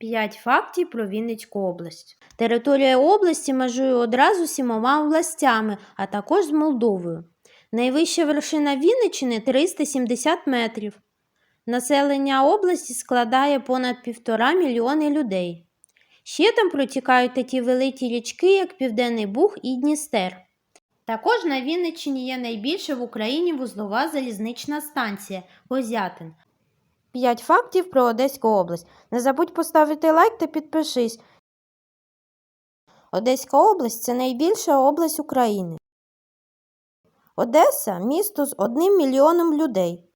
5 фактів про Вінницьку область. Територія області межує одразу сімома областями, а також з Молдовою. Найвища вершина Вінниччини 370 метрів. Населення області складає понад півтора мільйони людей. Ще там протікають такі великі річки, як Південний Буг і Дністер. Також на Вінниччині є найбільша в Україні вузлова залізнична станція Козятин. 5 фактів про Одеську область. Не забудь поставити лайк та підпишись. Одеська область це найбільша область України. Одеса місто з одним мільйоном людей.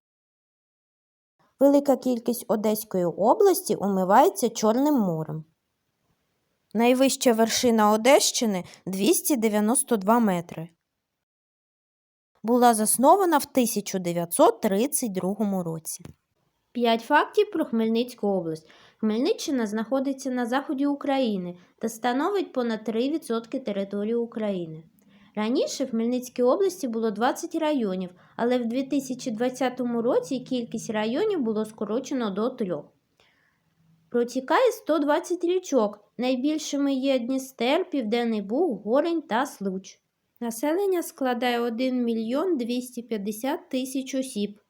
Велика кількість Одеської області умивається Чорним морем. Найвища вершина Одещини 292 метри. Була заснована в 1932 році. П'ять фактів про Хмельницьку область. Хмельниччина знаходиться на заході України та становить понад 3% території України. Раніше в Хмельницькій області було 20 районів, але в 2020 році кількість районів було скорочено до трьох. Протікає 120 річок. Найбільшими є Дністер, Південний Буг, Горень та Случ. Населення складає 1 мільйон 250 тисяч осіб.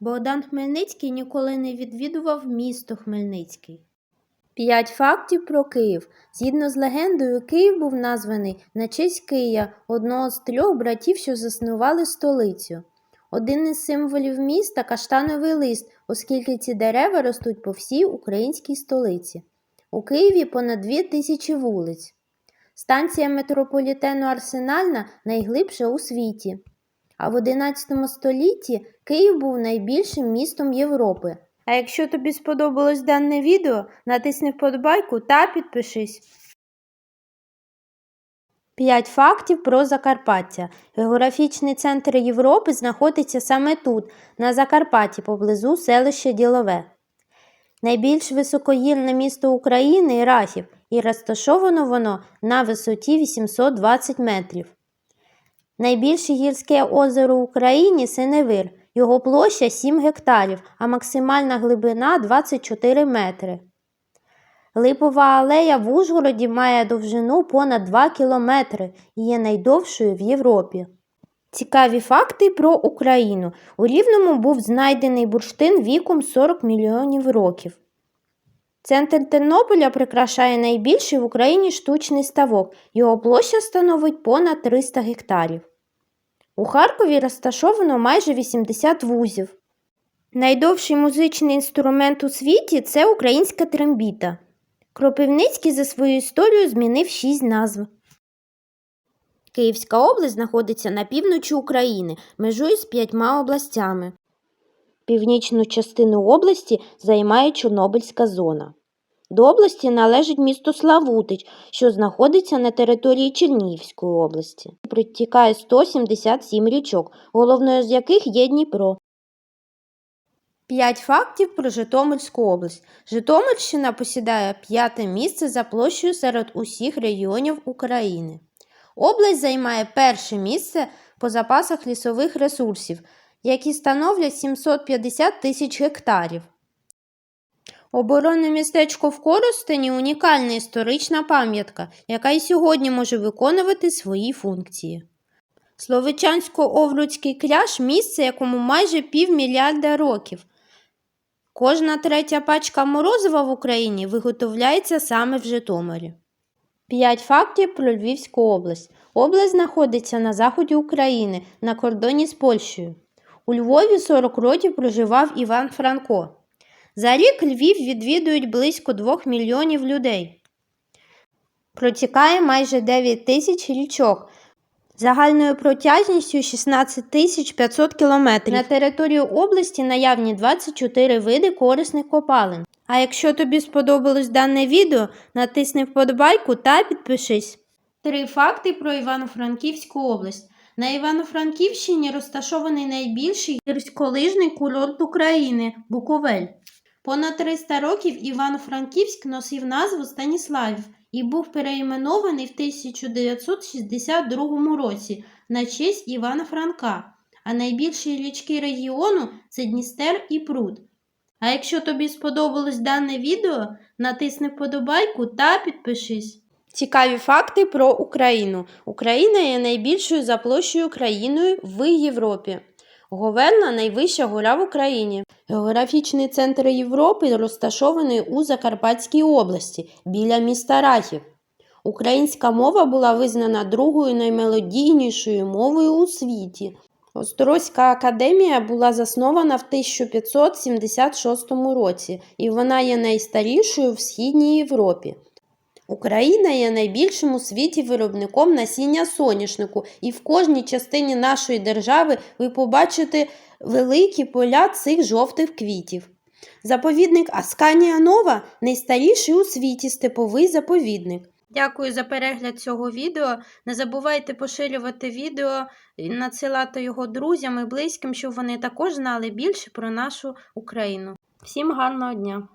Богдан Хмельницький ніколи не відвідував місто Хмельницький. П'ять фактів про Київ. Згідно з легендою, Київ був названий на честь Кия, одного з трьох братів, що заснували столицю. Один із символів міста каштановий лист, оскільки ці дерева ростуть по всій українській столиці. У Києві понад дві тисячі вулиць. Станція метрополітену Арсенальна найглибша у світі. А в 11 столітті Київ був найбільшим містом Європи. А якщо тобі сподобалось дане відео, натисни вподобайку та підпишись. 5 фактів про Закарпаття. Географічний центр Європи знаходиться саме тут, на Закарпатті, поблизу селища Ділове. Найбільш високогірне місто України Рахів, і розташовано воно на висоті 820 метрів. Найбільше гірське озеро в Україні Синевир. Його площа 7 гектарів, а максимальна глибина 24 метри. Липова алея в Ужгороді має довжину понад 2 кілометри і є найдовшою в Європі. Цікаві факти про Україну. У Рівному був знайдений бурштин віком 40 мільйонів років. Центр Тернополя прикрашає найбільший в Україні штучний ставок. Його площа становить понад 300 гектарів. У Харкові розташовано майже 80 вузів. Найдовший музичний інструмент у світі це українська трембіта. Кропивницький за свою історію змінив шість назв. Київська область знаходиться на півночі України, межує з п'ятьма областями. Північну частину області займає Чорнобильська зона. До області належить місто Славутич, що знаходиться на території Чернігівської області. Притікає 177 річок, головною з яких є Дніпро. П'ять фактів про Житомирську область. Житомирщина посідає п'яте місце за площею серед усіх регіонів України. Область займає перше місце по запасах лісових ресурсів, які становлять 750 тисяч гектарів. Оборонне містечко в Коростені унікальна історична пам'ятка, яка й сьогодні може виконувати свої функції. Словичансько-Овруцький кряж місце, якому майже півмільярда років. Кожна третя пачка морозива в Україні виготовляється саме в Житомирі. П'ять фактів про Львівську область. Область знаходиться на заході України, на кордоні з Польщею. У Львові 40 років проживав Іван Франко. За рік Львів відвідують близько 2 мільйонів людей. Протікає майже 9 тисяч річок. Загальною протяжністю 16 тисяч 500 кілометрів. На території області наявні 24 види корисних копалин. А якщо тобі сподобалось дане відео, натисни вподобайку та підпишись. Три факти про Івано-Франківську область. На Івано-Франківщині розташований найбільший гірськолижний курорт України Буковель. Понад 300 років Івано-Франківськ носив назву Станіславів і був переіменований в 1962 році на честь Івана Франка. А найбільші річки регіону це Дністер і Пруд. А якщо тобі сподобалось дане відео, Натисни вподобайку та підпишись. Цікаві факти про Україну. Україна є найбільшою за площею країною в Європі. Говерна найвища гора в Україні. Географічний центр Європи розташований у Закарпатській області біля міста Рахів. Українська мова була визнана другою наймелодійнішою мовою у світі. Острозька академія була заснована в 1576 році, і вона є найстарішою в Східній Європі. Україна є найбільшим у світі виробником насіння соняшнику, і в кожній частині нашої держави ви побачите великі поля цих жовтих квітів. Заповідник Асканія Нова найстаріший у світі степовий заповідник. Дякую за перегляд цього відео. Не забувайте поширювати відео, надсилати його друзям і близьким, щоб вони також знали більше про нашу Україну. Всім гарного дня!